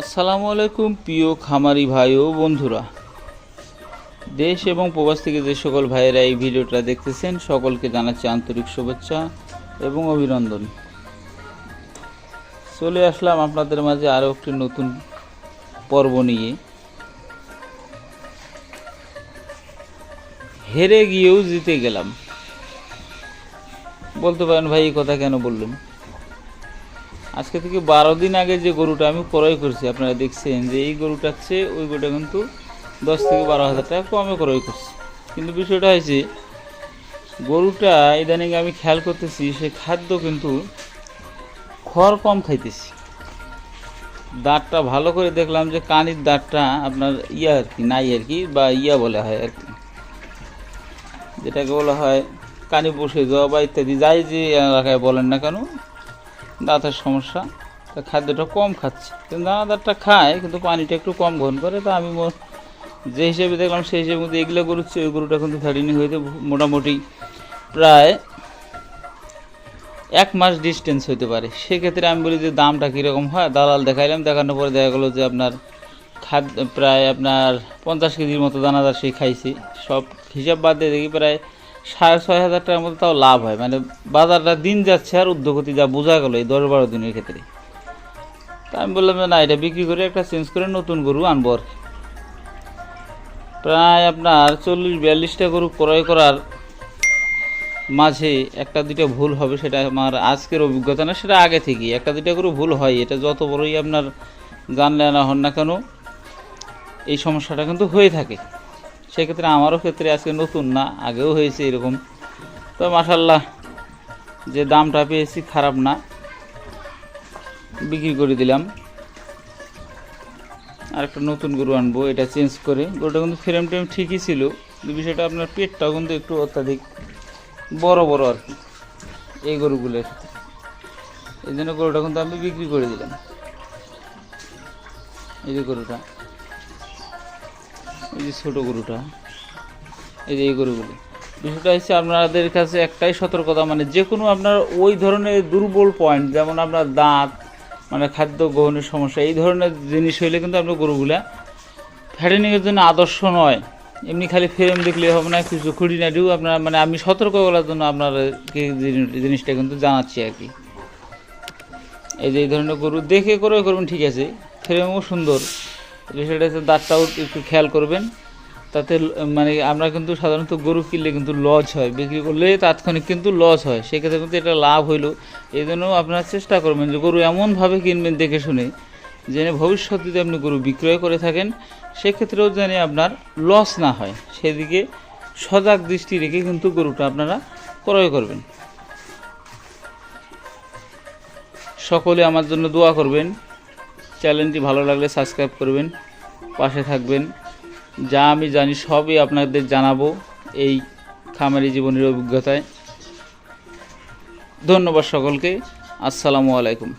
আসসালামু আলাইকুম প্রিয় খামারি ভাই ও বন্ধুরা। দেশ এবং প্রবাস থেকে যে সকল ভাইয়েরা এই ভিডিওটা দেখতেছেন, সকলকে জানাচ্ছি আন্তরিক শুভেচ্ছা এবং অভিনন্দন। চলে আসলাম আপনাদের মাঝে আরও একটি নতুন পর্ব নিয়ে। হেরে গিয়েও জিতে গেলাম। বলতে পারেন ভাই, এই কথা কেন বললেন? আজকে থেকে বারো দিন আগে যে গরুটা আমি ক্রয় করছি, আপনারা দেখছেন যে এই গরুটার চেয়ে ওই গরুটা কিন্তু দশ থেকে বারো হাজার টাকা কমে ক্রয় করছি। কিন্তু বিষয়টা হয়েছে, গরুটা ইদানিং আমি খেয়াল করতেছি, সে খাদ্য কিন্তু খড় কম খাইতেছি। দাঁতটা ভালো করে দেখলাম যে কানির দাঁতটা আপনার ইয়া আর কি, নাই আর কি, বা ইয়া বলা হয় আর কি। যেটাকে বলা হয় কানি বসে যাওয়া বা ইত্যাদি, যাই যে এলাকায় বলেন না কেন দাঁতের সমস্যা, তা খাদ্যটা কম খাচ্ছে। কিন্তু দানাদারটা খায়, কিন্তু পানিটা একটু কম গ্রহণ করে, তা আমি যে হিসেবে দেখলাম সেই হিসেবে মধ্যে এগুলো গরু ওই গরুটা কিন্তু থার্টিনি হইতে মোটামুটি প্রায় এক মাস ডিস্টেন্স হইতে পারে। সেক্ষেত্রে আমি বলি যে দামটা কীরকম হয়, দালাল দেখাইলাম, দেখানোর পরে দেখা গেলো যে আপনার খাদ্য প্রায় আপনার পঞ্চাশ কেজির মতো দানাদার সেই খাইছি। সব হিসাব বাদ দিয়ে দেখি প্রায় সাড়ে ছয় হাজার টাকার মতো তাও লাভ হয়। মানে বাজারটা দিন যাচ্ছে আর উদ্যোগতি যা বোঝা গেলো এই দশ বারো দিনের ক্ষেত্রে। তা আমি বললাম না, এটা বিক্রি করে একটা চেঞ্জ করে নতুন গরু আনব আর প্রায় আপনার চল্লিশ বিয়াল্লিশটা গরু ক্রয় করার মাঝে একটা দুইটা ভুল হবে, সেটা আমার আজকের অভিজ্ঞতা না, সেটা আগে থেকেই। একটা দুইটা গরু ভুল হয়, এটা যত বড়ই আপনার জানলে না হন না কেন, এই সমস্যাটা কিন্তু হয়ে থাকে। সেক্ষেত্রে আমারও ক্ষেত্রে আজকে নতুন না, আগেও হয়েছে এরকম। তো মাসাল্লাহ যে দামটা পেয়েছি খারাপ না। বিক্রি করে দিলাম। আর একটা নতুন গরু আনব, এটা চেঞ্জ করে। গরুটা কিন্তু ফ্রেম টেম ঠিকই ছিল বিষয়টা আপনার পেটটাও কিন্তু একটু অত্যাধিক, বড় বড় আর কি, এই গরুগুলোর। এই জন্য গরুটা কিন্তু আমি বিক্রি করে দিলাম। এই যে গরুটা। এই যে ছোটো গরুটা, এই যে এই গরুগুলি। বিষয়টা হচ্ছে আপনাদের কাছে একটাই সতর্কতা মানে যে কোনো আপনার ওই ধরনের দুর্বল পয়েন্ট যেমন আপনার দাঁত মানে খাদ্য গ্রহণের সমস্যা, এই ধরনের জিনিস হইলে কিন্তু আপনার গরুগুলা ফ্যাটেনিংয়ের জন্য আদর্শ নয়। এমনি খালি ফ্রেম দেখলে হবে না, কিছু খুঁটিনাটিও আপনার মানে আমি সতর্ক করার জন্য আপনারকে জিনি- জিনিসটা কিন্তু জানাচ্ছি আর কি। এই যে এই ধরনের গরু, দেখে করে করবেন, ঠিক আছে। ফ্রেমও সুন্দর। বিষয়টা হচ্ছে দাঁতটাও একটু খেয়াল করবেন। তাতে মানে আমরা কিন্তু সাধারণত গরু কিনলে কিন্তু লস হয়, বিক্রি করলে তাৎক্ষণিক কিন্তু লস হয়। সেক্ষেত্রে কিন্তু এটা লাভ হইল। এই জন্য আপনারা চেষ্টা করবেন যে গরু এমনভাবে কিনবেন দেখে শুনে, যেন ভবিষ্যতে যদি আপনি গরু বিক্রয় করে থাকেন, সেক্ষেত্রেও যেন আপনার লস না হয়। সেদিকে সজাগ দৃষ্টি রেখে কিন্তু গরুটা আপনারা ক্রয় করবেন। সকলে আমার জন্য দোয়া করবেন। চ্যানেলটি ভালো লাগলে সাবস্ক্রাইব করবেন, পাশে থাকবেন। যা আমি জানি সবই আপনাদের জানাব এই খামারি জীবনের অভিজ্ঞতায়। ধন্যবাদ সকলকে। আসসালামু আলাইকুম।